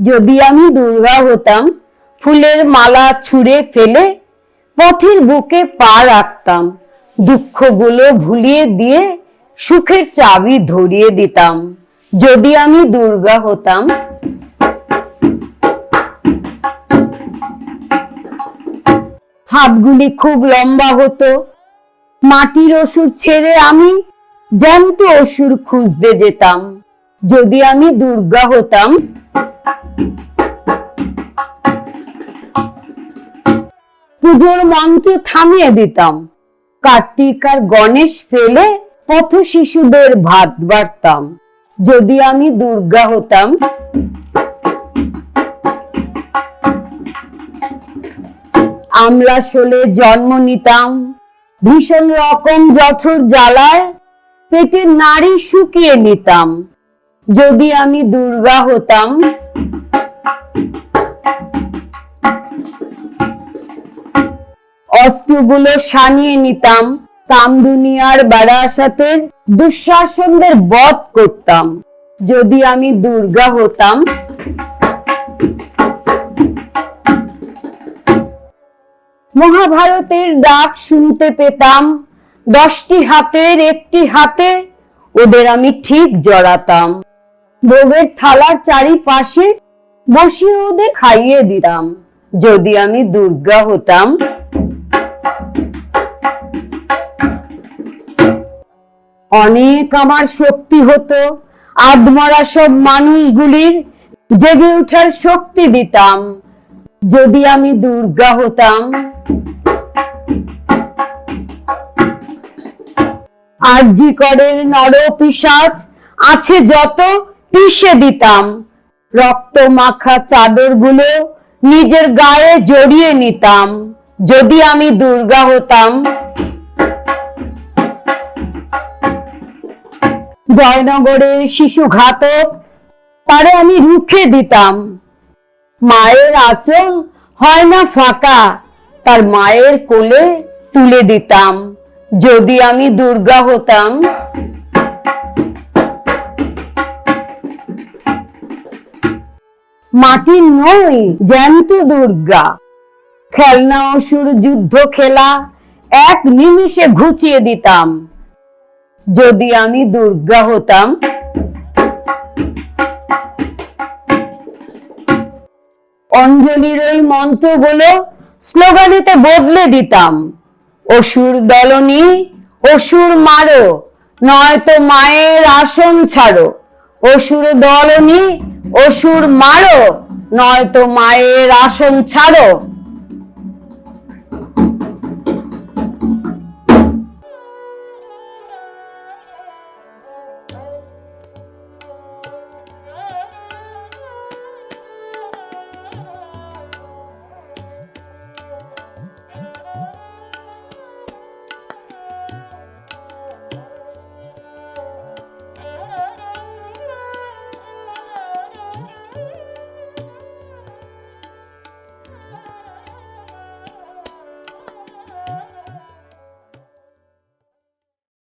যদি আমি দুর্গা হতাম, ফুলের মালা ছুঁড়ে ফেলে পথের বুকে পা রাখতাম, দুঃখগুলো ভুলিয়ে দিয়ে সুখের চাবি ধরিয়ে দিতাম। যদি আমি দুর্গা হতাম, হাতগুলি খুব লম্বা হতো। মাটির অসুর ছেড়ে আমি জ্যান্ত অসুর খুঁজতে যেতাম। যদি আমি দুর্গা হতাম পুজোর মন্ত্র থামিয়ে দিতাম। কার্তিক আর গণেশ ফেলে পথ শিশুদের ভাত বাড়তাম। যদি আমি দুর্গা হতাম। আমলা শোলে জন্ম নিতাম। ভীষণ রকম জঠর জ্বালায় পেটের নাড়ি শুকিয়ে নিতাম। যদি আমি দুর্গা হতাম। অস্ত্রগুলো সানিয়ে নিতাম। কাম দুনিয়ার বারাসাতের দুঃশাসনদের বধ করতাম। যদি আমি দুর্গা হতাম। মহাভারতের ডাক শুনতে পেতাম। দশটি হাতের একটি হাতে ওদের আমি ঠিক জড়াতাম। ভোগের থালার চারিপাশে বসিয়ে ওদের খাইয়ে দিতাম। যদি আমি দুর্গা হতাম। অনেক আমার শক্তি হতো। আদমরা সব মানুষগুলির জেগে ওঠার শক্তি দিতাম। যদি আমি দুর্গা হতাম। আরজি করের নর পিসাচ আছে যত, পিষে দিতাম। রক্ত মাখা চাদরগুলো নিজের গায়ে জড়িয়ে নিতাম। যদি আমি দুর্গা হতাম। জয়নগরের শিশু ঘাতক। তারে আমি রুখে দিতাম। মায়ের আঁচল হয় না ফাঁকা, তার মায়ের কোলে তুলে দিতাম, যদি আমি দুর্গা হতাম। মাটির নই জ্যান্ত দুর্গা। খেলনা অসুর যুদ্ধ খেলা, এক নিমিষে ঘুচিয়ে দিতাম। যদি আমি দুর্গা হতাম। অঞ্জলির ওই মন্ত্রগুলো স্লোগানেতে বদলে দিতাম। অসুর দলনি, অসুর মারো, নয়তো মায়ের আসন ছাড়ো। অসুর দলনি, অসুর মারো, নয়তো মায়ের আসন ছাড়ো।